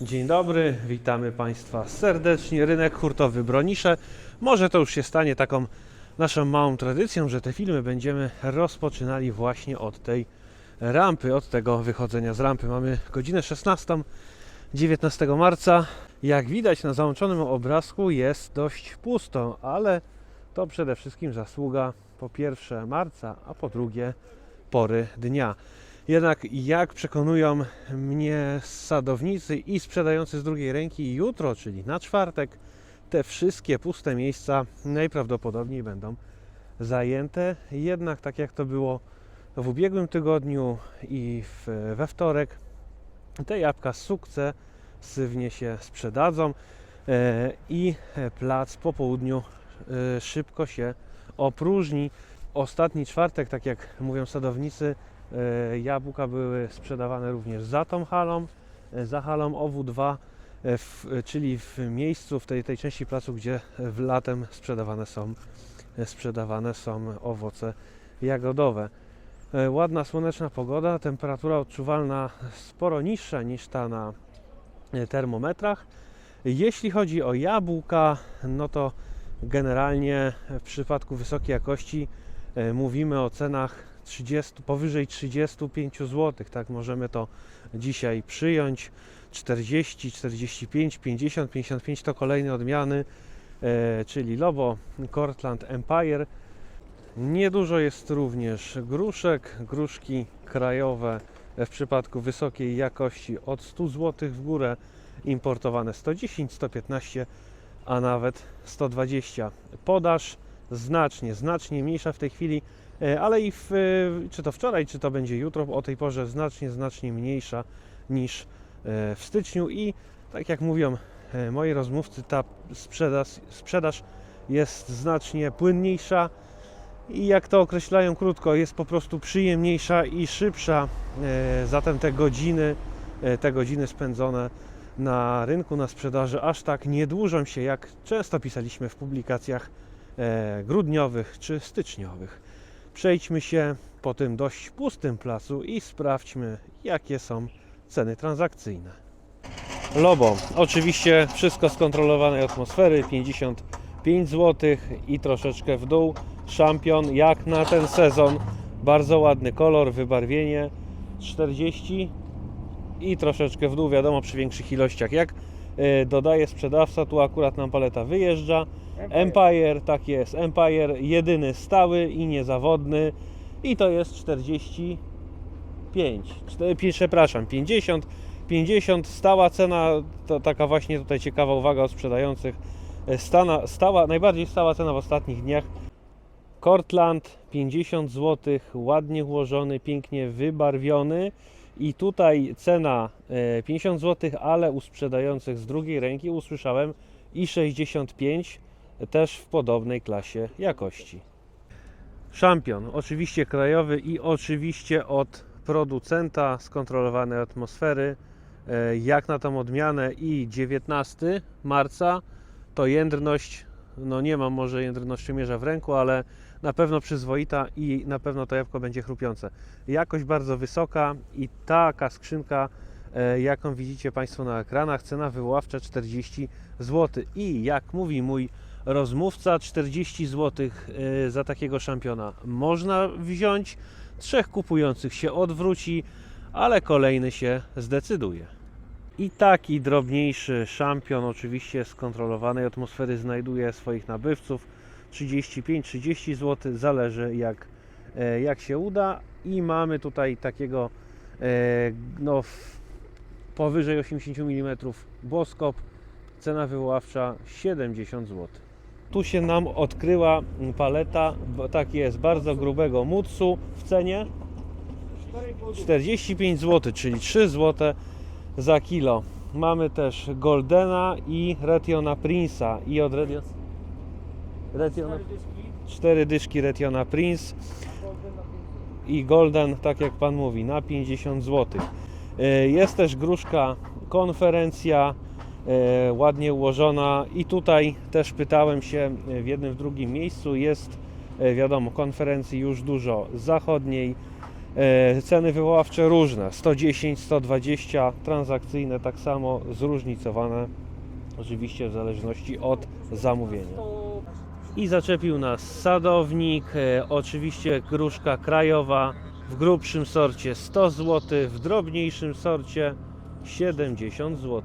Dzień dobry, witamy Państwa serdecznie. Rynek hurtowy Bronisze. Może to już się stanie taką naszą małą tradycją, że te filmy będziemy rozpoczynali właśnie od tej rampy, od tego wychodzenia z rampy. Mamy godzinę 16, 19 marca. Jak widać na załączonym obrazku jest dość pusto, ale to przede wszystkim zasługa po pierwsze marca, a po drugie pory dnia. Jednak jak przekonują mnie sadownicy i sprzedający z drugiej ręki jutro, czyli na czwartek, te wszystkie puste miejsca najprawdopodobniej będą zajęte. Jednak tak jak to było w ubiegłym tygodniu i w, we wtorek, te jabłka sukcesywnie się sprzedadzą e, i plac po południu e, szybko się opróżni. Ostatni czwartek, tak jak mówią sadownicy, E, Jabłka były sprzedawane również za tą halą, e, za halą OW2, e, w, czyli w miejscu, w tej, tej części placu, gdzie w latem sprzedawane są, sprzedawane są owoce jagodowe. Ładna słoneczna pogoda, temperatura odczuwalna sporo niższa niż ta na termometrach. Jeśli chodzi o jabłka, no to generalnie w przypadku wysokiej jakości mówimy o cenach 30, powyżej 35 zł, tak możemy to dzisiaj przyjąć. 40, 45, 50, 55 to kolejne odmiany, e, czyli Lobo, Cortland, Empire. Niedużo jest również gruszek, gruszki krajowe e, w przypadku wysokiej jakości od 100 zł w górę, importowane 110, 115, a nawet 120. Podaż znacznie, znacznie mniejsza w tej chwili E, ale i w, e, czy to wczoraj, czy to będzie jutro, o tej porze znacznie, znacznie mniejsza niż e, w styczniu i tak jak mówią moi rozmówcy, ta sprzedaż, sprzedaż jest znacznie płynniejsza i jak to określają krótko, jest po prostu przyjemniejsza i szybsza. Zatem te godziny, te godziny spędzone na rynku, na sprzedaży aż tak nie dłużą się, jak często pisaliśmy w publikacjach grudniowych czy styczniowych przejdźmy się po tym dość pustym placu i sprawdźmy, jakie są ceny transakcyjne. Lobo, oczywiście wszystko z kontrolowanej atmosfery, 55 zł i troszeczkę w dół. Szampion, jak na ten sezon, bardzo ładny kolor, wybarwienie 40 i troszeczkę w dół, wiadomo przy większych ilościach. Jak dodaje sprzedawca, tu akurat nam paleta wyjeżdża, Empire, tak jest, Empire jedyny stały i niezawodny. I to jest 45, 4, przepraszam, 50, 50 stała cena, to taka właśnie tutaj ciekawa uwaga od sprzedających, Stana, stała, najbardziej stała cena w ostatnich dniach. Cortland 50 zł, ładnie ułożony, pięknie wybarwiony i tutaj cena e, 50 zł, ale u sprzedających z drugiej ręki usłyszałem i 65 też w podobnej klasie jakości. Szampion, oczywiście krajowy i oczywiście od producenta skontrolowanej atmosfery. E, Jak na tą odmianę i 19 marca to jędrność, no nie mam może jędrnościomierza w ręku, ale na pewno przyzwoita i na pewno to jabłko będzie chrupiące. Jakość bardzo wysoka i taka skrzynka, e, jaką widzicie Państwo na ekranach, cena wywoławcza 40 zł. I jak mówi mój rozmówca 40 zł y, za takiego szampiona można wziąć. Trzech kupujących się odwróci, ale kolejny się zdecyduje. I taki drobniejszy szampion, oczywiście z kontrolowanej atmosfery, znajduje swoich nabywców 35-30 zł, zależy jak, e, jak się uda. I mamy tutaj takiego e, no, powyżej 80 mm boskop, cena wywoławcza 70 zł. Tu się nam odkryła paleta, tak jest, bardzo grubego mutsu w cenie 45 zł, czyli 3 zł za kilo. Mamy też Goldena i Retiona Prince'a. I od Retiona, Retiona 4 dyszki. Retiona Prince. I Golden, tak jak Pan mówi, na 50 zł. Jest też gruszka konferencja, e, ładnie ułożona. I tutaj też pytałem się e, w jednym, w drugim miejscu, jest e, wiadomo konferencji już dużo zachodniej, E, Ceny wywoławcze różne, 110, 120, transakcyjne tak samo, zróżnicowane, oczywiście w zależności od zamówienia. I zaczepił nas sadownik, e, oczywiście gruszka krajowa, w grubszym sorcie 100 zł, w drobniejszym sorcie 70 zł.